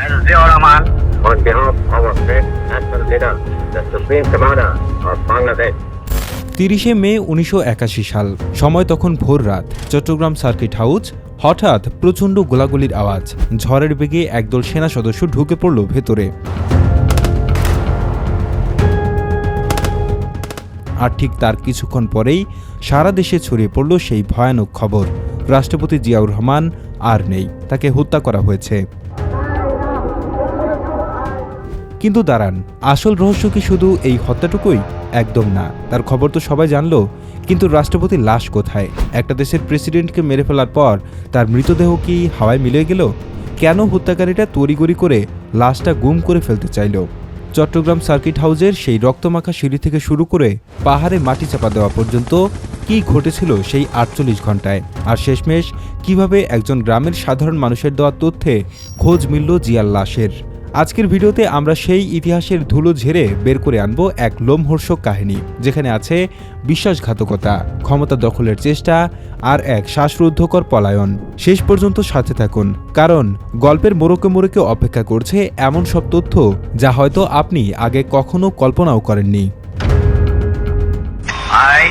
Major Ziaur Rahman, on behalf of our great national leader, the Supreme Commander of Bangladesh, তিরিশে মে উনিশশো একাশি সাল সময় তখন ভোর রাত। চট্টগ্রাম সার্কিট হাউস হঠাৎ প্রচণ্ড গোলাগুলির আওয়াজ। ঝড়ের বেগে একদল সেনা সদস্য ঢুকে পড়ল ভেতরে। আর ঠিক তার কিছুক্ষণ পরেই সারা দেশে ছড়িয়ে পড়ল সেই ভয়ানক খবর। রাষ্ট্রপতি জিয়াউর রহমান আর নেই। তাকে হত্যা করা হয়েছে। কিন্তু দাঁড়ান, আসল রহস্য কি শুধু এই হত্যাটুকুই? একদম না। তার খবর তো সবাই জানলো, কিন্তু রাষ্ট্রপতির লাশ কোথায়? একটা দেশের প্রেসিডেন্টকে মেরে ফেলার পর তার মৃতদেহ কি হাওয়ায় মিলে গেল? কেন হত্যাকারীরা তড়িগড়ি করে লাশটা গুম করে ফেলতে চাইল? চট্টগ্রাম সার্কিট হাউজের সেই রক্তমাখা সিঁড়ি থেকে শুরু করে পাহাড়ে মাটি চাপা দেওয়া পর্যন্ত কি ঘটেছিল সেই আটচল্লিশ ঘন্টায় আর শেষমেশ, কীভাবে একজন গ্রামের সাধারণ মানুষের দেওয়া তথ্যে খোঁজ মিলল জিয়ার লাশের? আজকের ভিডিওতে আমরা সেই ইতিহাসের ধুলো ঝেড়ে বের করে আনব এক লোমহর্ষক কাহিনী যেখানে আছে বিশ্বাসঘাতকতা ক্ষমতা দখলের চেষ্টা আর এক শ্বাসরুদ্ধকর পলায়ন। শেষ পর্যন্ত সাথে থাকুন কারণ গল্পের মোড়কে মোড়কে অপেক্ষা করছে এমন সব তথ্য যা হয়তো আপনি আগে কখনো কল্পনাও করেননি। I,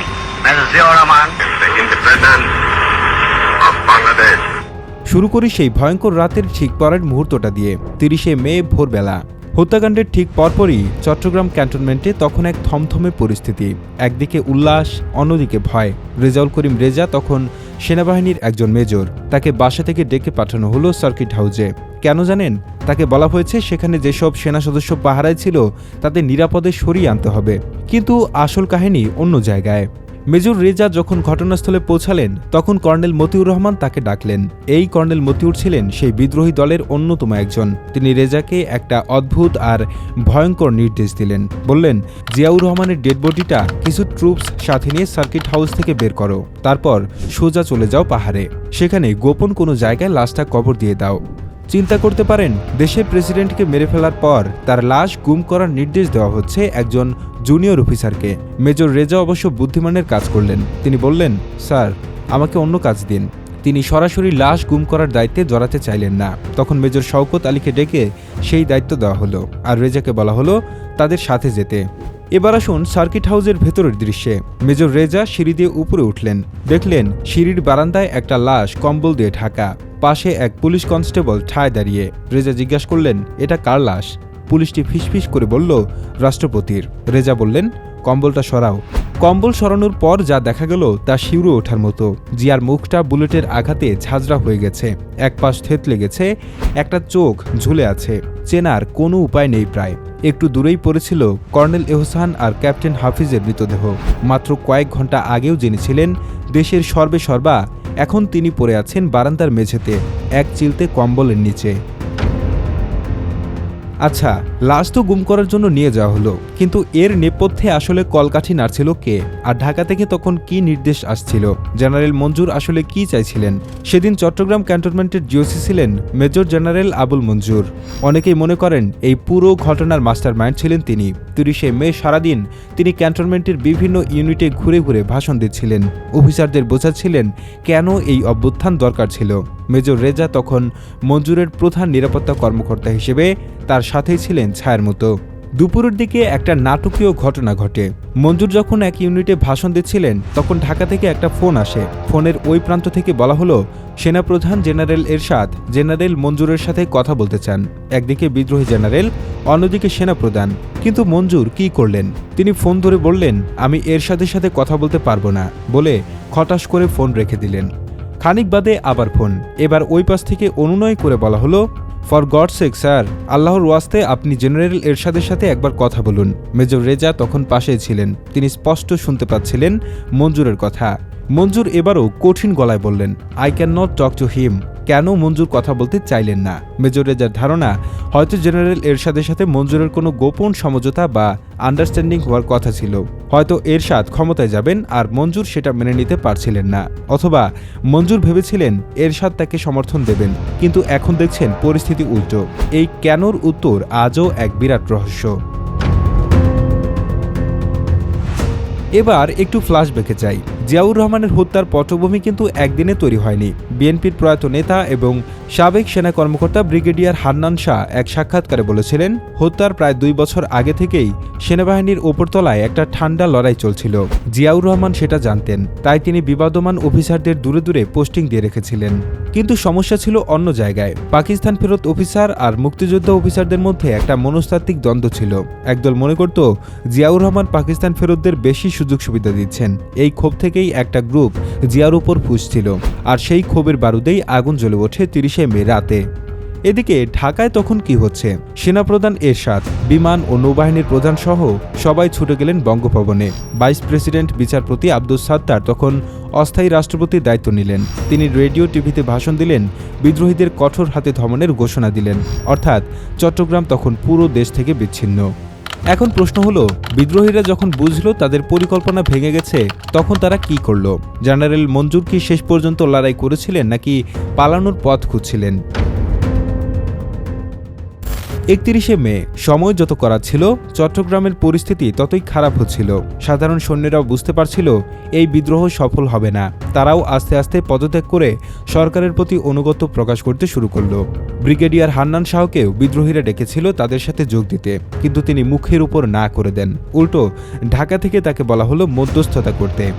শুরু করি সেই ভয়ঙ্কর রাতের ঠিক পরের মুহূর্তটা দিয়ে, তিরিশে মে ভোরবেলা। হত্যাকাণ্ডের ঠিক পরপরই চট্টগ্রাম ক্যান্টনমেন্টে তখন এক থমথমে পরিস্থিতি। একদিকে উল্লাস, অন্যদিকে ভয়। রেজাউল করিম রেজা তখন সেনাবাহিনীর একজন মেজর। তাকে বাসা থেকে ডেকে পাঠানো হলো সার্কিট হাউজে। কেন জানেন? তাকে বলা হয়েছে সেখানে যেসব সেনা সদস্য পাহারায় ছিল, তাদের নিরাপদে সরিয়ে আনতে হবে। কিন্তু আসল কাহিনী অন্য জায়গায়। মেজর রেজা যখন ঘটনাস্থলে পৌঁছালেন, তখন কর্নেল মতিউর রহমান তাকে ডাকলেন। এই কর্নেল মতিউর ছিলেন সেই বিদ্রোহী দলের অন্যতম একজন। তিনি রেজাকে একটা অদ্ভুত আর ভয়ঙ্কর নির্দেশ দিলেন। বললেন, জিয়াউর রহমানের ডেড বডিটা কিছু ট্রুপস সাথে নিয়ে সার্কিট হাউস থেকে বের করো। তারপর সোজা চলে যাও পাহাড়ে। সেখানে গোপন কোনো জায়গায় লাশটা কবর দিয়ে দাও। চিন্তা করতে পারেন, দেশের প্রেসিডেন্টকে মেরে ফেলার পর তার লাশ গুম করার নির্দেশ দেওয়া হচ্ছে একজন জুনিয়র অফিসারকে। মেজর রেজা অবশ্য বুদ্ধিমানের কাজ করলেন। তিনি বললেন, স্যার, আমাকে অন্য কাজ দিন। তিনি সরাসরি লাশ গুম করার দায়িত্বে জড়াতে চাইলেন না। তখন মেজর শওকত আলীকে ডেকে সেই দায়িত্ব দেওয়া হলো। আর রেজাকে বলা হলো, তাদের সাথে যেতে। এবার আসুন সার্কিট হাউসের ভেতরের দৃশ্যে। মেজর রেজা সিঁড়ি দিয়ে উপরে উঠলেন। দেখলেন সিঁড়ির বারান্দায় একটা লাশ কম্বল দিয়ে ঢাকা। পাশে এক পুলিশ কনস্টেবল ঠায় দাঁড়িয়ে। রেজা জিজ্ঞাসা করলেন, এটা কার লাশ? পুলিশটি ফিসফিস করে বলল, রাষ্ট্রপতির। রেজা বললেন, কম্বলটা সরাও। কম্বল সরানোর পর যা দেখা গেল তা শিউরে ওঠার মতো। জিয়ার মুখটা বুলেটের আঘাতে ঝাঁঝরা হয়ে গেছে। এক পাশ থেতলে গেছে একটা চোখ ঝুলে আছে। চেনার কোনো উপায় নেই প্রায়। একটু দূরেই পড়েছিল কর্নেল এহসান আর ক্যাপ্টেন হাফিজের মৃতদেহ। মাত্র কয়েক ঘণ্টা আগেও জেনেছিলেন দেশের সর্বে সর্বা, এখন তিনি পড়ে আছেন বারান্দার মেঝেতে, এক চিলতে কম্বলের নিচে। আচ্ছা লাশ তো গুম করার জন্য নিয়ে যাওয়া হলো, কিন্তু এর নেপথ্যে আসলে কলকাঠি নাড়ছিল কে? আর ঢাকা থেকে তখন কি নির্দেশ আসছিল? জেনারেল মঞ্জুর আসলে কি চাইছিলেন? সেদিন চট্টগ্রাম ক্যান্টনমেন্টের জিওসি ছিলেন মেজর জেনারেল আবুল মঞ্জুর। অনেকেই মনে করেন এই পুরো ঘটনার মাস্টার মাইন্ড ছিলেন তিনি। তিরিশে মে সারাদিন তিনি ক্যান্টনমেন্টের বিভিন্ন ইউনিটে ঘুরে ঘুরে ভাষণ দিচ্ছিলেন। অফিসারদের বোঝাচ্ছিলেন কেন এই অভ্যুত্থান দরকার ছিল। মেজর রেজা তখন মঞ্জুরের প্রধান নিরাপত্তা কর্মকর্তা হিসেবে তার সাথেই ছিলেন ছায়ার মতো। দুপুরের দিকে একটা নাটকীয় ঘটনা ঘটে। মঞ্জুর যখন এক ইউনিটে ভাষণ দিচ্ছিলেন, তখন ঢাকা থেকে একটা ফোন আসে। ফোনের ওই প্রান্ত থেকে বলা হলো, সেনাপ্রধান জেনারেল এরশাদ, জেনারেল মঞ্জুরের সাথে কথা বলতে চান। একদিকে বিদ্রোহী জেনারেল, অন্যদিকে সেনাপ্রধান। কিন্তু মঞ্জুর কি করলেন? তিনি ফোন ধরে বললেন, আমি এরশাদের সাথে কথা বলতে পারব না। বলে খটাস করে ফোন রেখে দিলেন। খানিক বাদে আবার ফোন। এবার ওই পাশ থেকে অনুনয় করে বলা হলো, ফর গড সেক, স্যার, আল্লাহর ওয়াস্তে আপনি জেনারেল এরশাদের সাথে একবার কথা বলুন। মেজর রেজা তখন পাশে ছিলেন। তিনি স্পষ্ট শুনতে পাচ্ছিলেন মঞ্জুরের কথা। মঞ্জুর এবারও কঠিন গলায় বললেন I can not talk to him কেন মঞ্জুর কথা বলতে চাইলেন না? মেজর রেজার ধারণা, হয়তো জেনারেল এরশাদের সাথে মঞ্জুরের কোনো গোপন সমঝোতা বা আন্ডারস্ট্যান্ডিং হওয়ার কথা ছিল। হয়তো এরশাদ ক্ষমতায় যাবেন আর মঞ্জুর সেটা মেনে নিতে পারছিলেন না। অথবা মঞ্জুর ভেবেছিলেন এরশাদ তাকে সমর্থন দেবেন, কিন্তু এখন দেখছেন পরিস্থিতি উল্টো। এই কেনর উত্তর আজও এক বিরাট রহস্য। এবার একটু ফ্ল্যাশব্যাকে চাই জিয়াউর রহমানের হত্যার পটভূমি কিন্তু একদিনে তৈরি হয়নি। বিএনপির প্রয়াত নেতা এবং সাবেক সেনা কর্মকর্তা ব্রিগেডিয়ার হান্নান শাহ এক সাক্ষাৎকারে বলেছিলেন, হত্যার প্রায় দুই বছর আগে থেকেই সেনাবাহিনীর ওপরতলায় একটা ঠান্ডা লড়াই চলছিল। জিয়াউর রহমান সেটা জানতেন, তাই তিনি বিবাদমান অফিসারদের দূরে দূরে পোস্টিং দিয়ে রেখেছিলেন। কিন্তু সমস্যা ছিল অন্য জায়গায়। পাকিস্তান ফেরত অফিসার আর মুক্তিযোদ্ধা অফিসারদের মধ্যে একটা মনস্তাত্ত্বিক দ্বন্দ্ব ছিল। একদল মনে করত, জিয়াউর রহমান পাকিস্তান ফেরতদের বেশি সুযোগ সুবিধা দিচ্ছেন। এই ক্ষোভ থেকেই একটা গ্রুপ জিয়ার উপর ফুসছিল, আর সেই ক্ষোভের বারুদেই আগুন জ্বলে ওঠে তিরিশে মে রাতে। এদিকে ঢাকায় তখন কি হচ্ছে? সেনাপ্রধান এরশাদ, বিমান ও নৌবাহিনীর প্রধান সহ সবাই ছুটে গেলেন বঙ্গভবনে। ভাইস প্রেসিডেন্ট বিচারপতি আব্দুস সাত্তার তখন অস্থায়ী রাষ্ট্রপতির দায়িত্ব নিলেন। তিনি রেডিও, টিভিতে ভাষণ দিলেন, বিদ্রোহীদের কঠোর হাতে ধমনের ঘোষণা দিলেন। অর্থাৎ চট্টগ্রাম তখন পুরো দেশ থেকে বিচ্ছিন্ন। এখন প্রশ্ন হলো, বিদ্রোহীরা যখন বুঝলো তাদের পরিকল্পনা ভেঙে গেছে, তখন তারা কি করল? জেনারেল মঞ্জুর কি শেষ পর্যন্ত লড়াই করেছিলেন নাকি পালানোর পথ খুঁজছিলেন? একত্রিশে মে, সময় যত করা ছিল, চট্টগ্রামের পরিস্থিতি ততই খারাপ হচ্ছিল। সাধারণ সৈন্যরাও বুঝতে পারছিল, এই বিদ্রোহ সফল হবে না। তারাও আস্তে আস্তে পদত্যাগ করে সরকারের প্রতি অনুগত প্রকাশ করতে শুরু করল। ব্রিগেডিয়ার হান্নান শাহকেও বিদ্রোহীরা ডেকেছিল তাদের সাথে যোগ দিতে, কিন্তু তিনি মুখের উপর না করে দেন। উল্টো, ঢাকা থেকে তাকে বলা হলো মধ্যস্থতা করতে।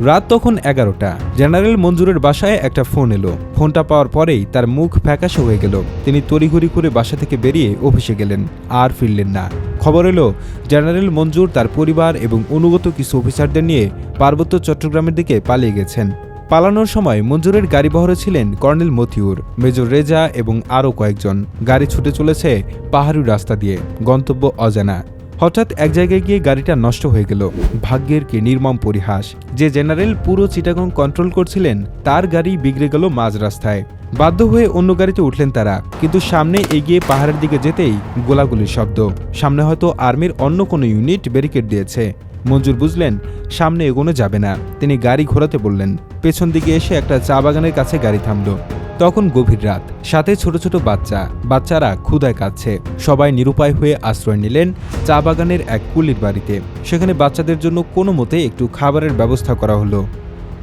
রাত তখন এগারোটা। জেনারেল মঞ্জুরের বাসায় একটা ফোন এলো। ফোনটা পাওয়ার পরেই তার মুখ ফ্যাকাশে হয়ে গেল। তিনি তড়িঘড়ি করে বাসা থেকে বেরিয়ে অফিসে গেলেন, আর ফিরলেন না। খবর এলো, জেনারেল মঞ্জুর তার পরিবার এবং অনুগত কিছু অফিসারদের নিয়ে পার্বত্য চট্টগ্রামের দিকে পালিয়ে গেছেন। পালানোর সময় মঞ্জুরের গাড়ি বহরে ছিলেন কর্নেল মতিউর, মেজর রেজা এবং আরও কয়েকজন। গাড়ি ছুটে চলেছে পাহাড়ি রাস্তা দিয়ে। গন্তব্য অজানা। হঠাৎ এক জায়গায় গিয়ে গাড়িটা নষ্ট হয়ে গেল। ভাগ্যের কি নির্মম পরিহাস। যে জেনারেল পুরো চিটাগং কন্ট্রোল করছিলেন, তার গাড়ি বিগড়ে গেল মাঝ রাস্তায়। বাধ্য হয়ে অন্য গাড়িতে উঠলেন তারা, কিন্তু সামনে এগিয়ে পাহাড়ের দিকে যেতেই গোলাগুলির শব্দ। সামনে হয়তো আর্মির অন্য কোনো ইউনিট ব্যারিকেড দিয়েছে। মঞ্জুর বুঝলেন, সামনে এগোনো যাবে না। তিনি গাড়ি ঘোরাতে বললেন, পেছন দিকে এসে একটা চা বাগানের কাছে গাড়ি থামল। তখন গভীর রাত। সাথে ছোট ছোট বাচ্চা, বাচ্চারা ক্ষুদায় কাঁদছে। সবাই নিরুপায় হয়ে আশ্রয় নিলেন চা বাগানের এক কুলির বাড়িতে। সেখানে বাচ্চাদের জন্য কোনো মতে একটু খাবারের ব্যবস্থা করা হলো।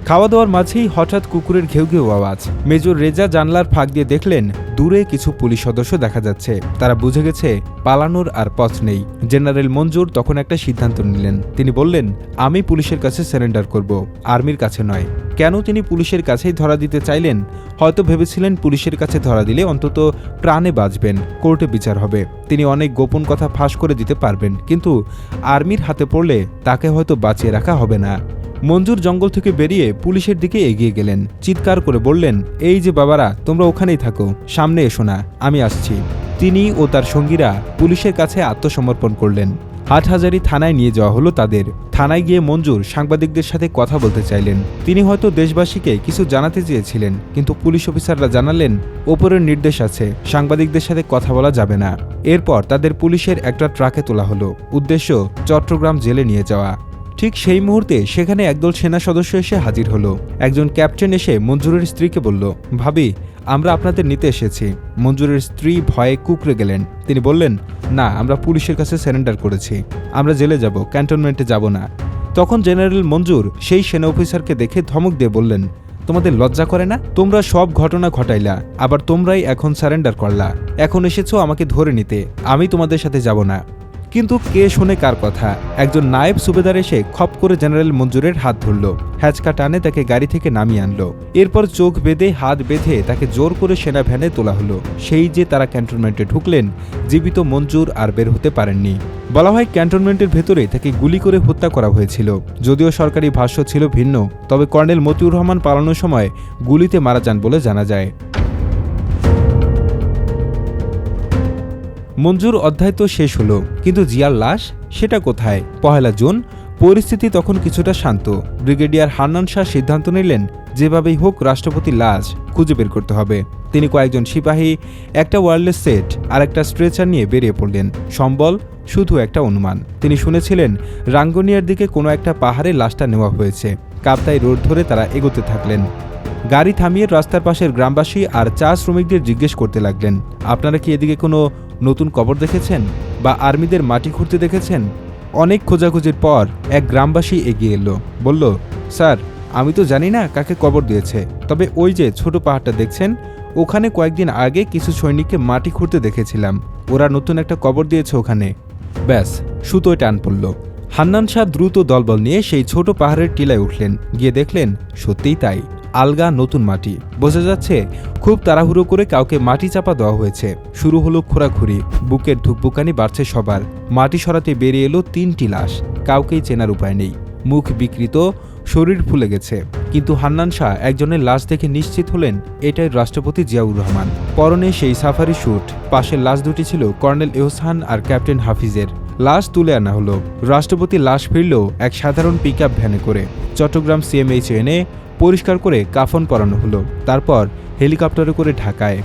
খাওয়া দাওয়ার মাঝেই হঠাৎ কুকুরের ঘেউ ঘেউ আওয়াজ। মেজর রেজা জানলার ফাঁক দিয়ে দেখলেন, দূরে কিছু পুলিশ সদস্য দেখা যাচ্ছে। তারা বুঝে গেছে, পালানোর আর পথ নেই। জেনারেল মঞ্জুর তখন একটা সিদ্ধান্ত নিলেন। তিনি বললেন, আমি পুলিশের কাছে সারেন্ডার করব, আর্মির কাছে নয়। কেন তিনি পুলিশের কাছেই ধরা দিতে চাইলেন? হয়তো ভেবেছিলেন পুলিশের কাছে ধরা দিলে অন্তত প্রাণে বাঁচবেন, কোর্টে বিচার হবে। তিনি অনেক গোপন কথা ফাঁস করে দিতে পারবেন, কিন্তু আর্মির হাতে পড়লে তাকে হয়তো বাঁচিয়ে রাখা হবে না। মঞ্জুর জঙ্গল থেকে বেরিয়ে পুলিশের দিকে এগিয়ে গেলেন। চিৎকার করে বললেন, এই যে বাবারা, তোমরা ওখানেই থাকো। সামনে এসো না, আমি আসছি। তিনি ও তার সঙ্গীরা পুলিশের কাছে আত্মসমর্পণ করলেন। হাটহাজারি থানায় নিয়ে যাওয়া হলো তাদের। থানায় গিয়ে মঞ্জুর সাংবাদিকদের সাথে কথা বলতে চাইলেন। তিনি হয়তো দেশবাসীকে কিছু জানাতে চেয়েছিলেন, কিন্তু পুলিশ অফিসাররা জানালেন, ওপরের নির্দেশ আছে, সাংবাদিকদের সাথে কথা বলা যাবে না। এরপর তাদের পুলিশের একটা ট্রাকে তোলা হলো। উদ্দেশ্য, চট্টগ্রাম জেলে নিয়ে যাওয়া। ঠিক সেই মুহূর্তে সেখানে একদল সেনা সদস্য এসে হাজির হলো। একজন ক্যাপ্টেন এসে মঞ্জুরের স্ত্রীকে বলল, ভাবি, আমরা আপনাদের নিতে এসেছি। মঞ্জুরের স্ত্রী ভয়ে কুকড়ে গেলেন। তিনি বললেন, না, আমরা পুলিশের কাছে সারেন্ডার করেছি। আমরা জেলে যাব, ক্যান্টনমেন্টে যাব না। তখন জেনারেল মঞ্জুর সেই সেনা অফিসারকে দেখে ধমক দিয়ে বললেন, তোমাদের লজ্জা করে না? তোমরা সব ঘটনা ঘটাইলা, আবার তোমরাই এখন সারেন্ডার করলা। এখন এসেছ আমাকে ধরে নিতে। আমি তোমাদের সাথে যাব না। কিন্তু কে শোনে কার কথা? একজন নায়েব সুবেদার এসে খপ করে জেনারেল মঞ্জুরের হাত ধরল। হ্যাচকা টানে তাকে গাড়ি থেকে নামিয়ে আনলো। এরপর চোখ বেঁধে হাত বেঁধে তাকে জোর করে সেনা ভ্যানে তোলা হলো। সেই যে তারা ক্যান্টনমেন্টে ঢুকলেন, জীবিত মঞ্জুর আর বের হতে পারেননি। বলা হয় ক্যান্টনমেন্টের ভেতরে তাকে গুলি করে হত্যা করা হয়েছিল। যদিও সরকারি ভাষ্য ছিল ভিন্ন, তবে কর্নেল মতিউর রহমান পালানোর সময় গুলিতে মারা যান বলে জানা যায়। মঞ্জুর অধ্যায় তো শেষ হলো, কিন্তু জিয়ার লাশ সেটা কোথায়? পহেলা জুন, পরিস্থিতি তখন কিছুটা শান্ত। ব্রিগেডিয়ার হান্নান শাহ সিদ্ধান্ত নিলেন, যেভাবেই হোক রাষ্ট্রপতির লাশ খুঁজে বের করতে হবে। তিনি কয়েকজন সিপাহী, একটা ওয়ারলেস সেট আর একটা স্ট্রেচার নিয়ে বেরিয়ে পড়লেন। সম্বল শুধু একটা অনুমান। তিনি শুনেছিলেন, রাঙ্গনিয়ার দিকে কোনো একটা পাহাড়ে লাশটা নেওয়া হয়েছে। কাপ্তাই রোড ধরে তারা এগোতে থাকলেন। গাড়ি থামিয়ে রাস্তার পাশের গ্রামবাসী আর চা শ্রমিকদের জিজ্ঞেস করতে লাগলেন, আপনারা কি এদিকে কোনো নতুন কবর দেখেছেন বা আর্মিদের মাটি খুঁড়তে দেখেছেন? অনেক খোঁজাখুঁজির পর এক গ্রামবাসী এগিয়ে এলো। বলল, স্যার, আমি তো জানি না কাকে কবর দিয়েছে, তবে ওই যে ছোট পাহাড়টা দেখছেন, ওখানে কয়েকদিন আগে কিছু সৈনিককে মাটি খুঁড়তে দেখেছিলাম। ওরা নতুন একটা কবর দিয়েছে ওখানে। ব্যাস, সুতোয় টান পড়ল। হান্নান শাহ দ্রুত দলবল নিয়ে সেই ছোট পাহাড়ের টিলায় উঠলেন। গিয়ে দেখলেন, সত্যিই তাই। আলগা নতুন মাটি। বোঝা যাচ্ছে, খুব তাড়াহুড়ো করে কাউকে মাটি চাপা দেওয়া হয়েছে। শুরু হলো খোরাখুরি বুকের ধুকবুকানি বাড়ছে সবার। মাটি সরাতে বেরিয়ে এলো তিনটি লাশ, কাউকেই চেনার উপায় নেই। মুখ বিকৃত, শরীর ফুলে গেছে। কিন্তু হান্নান শাহ একজনের লাশ দেখে নিশ্চিত হলেন, এটাই রাষ্ট্রপতি জিয়াউর রহমান। পরনে সেই সাফারি স্যুট পাশের লাশ দুটি ছিল কর্নেল এহসান আর ক্যাপ্টেন হাফিজের। লাশ তুলে আনা হলো। রাষ্ট্রপতি লাশ ফিরল এক সাধারণ পিক ভ্যানে করে চট্টগ্রাম সিএমএইচ এনে পরিষ্কার করে কাফন পরানো হলো। তারপর হেলিকপ্টারে করে ঢাকায়।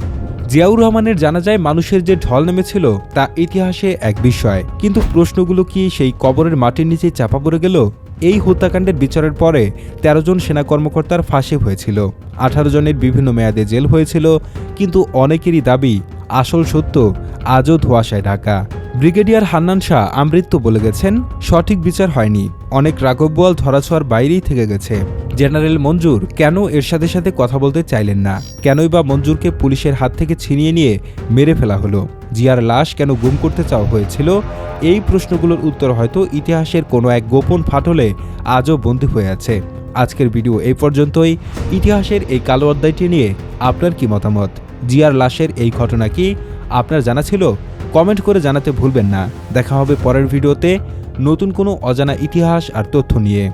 জিয়াউর রহমানের জানা যায় মানুষের যে ঢল নেমেছিল তা ইতিহাসে এক বিষয়। কিন্তু প্রশ্নগুলো কি সেই কবরের মাটির নিচে চাপা পড়ে গেল? এই হত্যাকাণ্ডের বিচারের পরে ১৩ জন সেনা কর্মকর্তার ফাঁসি হয়েছিল। আঠারো জনের বিভিন্ন মেয়াদে জেল হয়েছিল, কিন্তু অনেকেরই দাবি, আসল সত্য আজও ধোয়াশায় ঢাকা। ব্রিগেডিয়ার হান্নান শাহ আমৃত্যু বলে গেছেন, সঠিক বিচার হয়নি। অনেক রাঘববোয়াল ধরাছোঁয়ার বাইরেই থেকে গেছে। জেনারেল মঞ্জুর কেন এরশাদের সাথে কথা বলতে চাইলেন না? কেনই বা মঞ্জুরকে পুলিশের হাত থেকে ছিনিয়ে নিয়ে মেরে ফেলা হলো? জিয়ার লাশ কেন গুম করতে চাওয়া হয়েছিল? এই প্রশ্নগুলোর উত্তর হয়তো ইতিহাসের কোনো এক গোপন ফাটলে আজও বন্দী হয়ে আছে। আজকের ভিডিও এই পর্যন্তই। ইতিহাসের এই কালো অধ্যায়টি নিয়ে আপনার কি মতামত? জিয়ার লাশের এই ঘটনা কি আপনার জানা ছিল? কমেন্ট করে জানাতে ভুলবেন না। দেখা হবে পরের ভিডিওতে নতুন কোনো অজানা ইতিহাস আর তথ্য নিয়ে।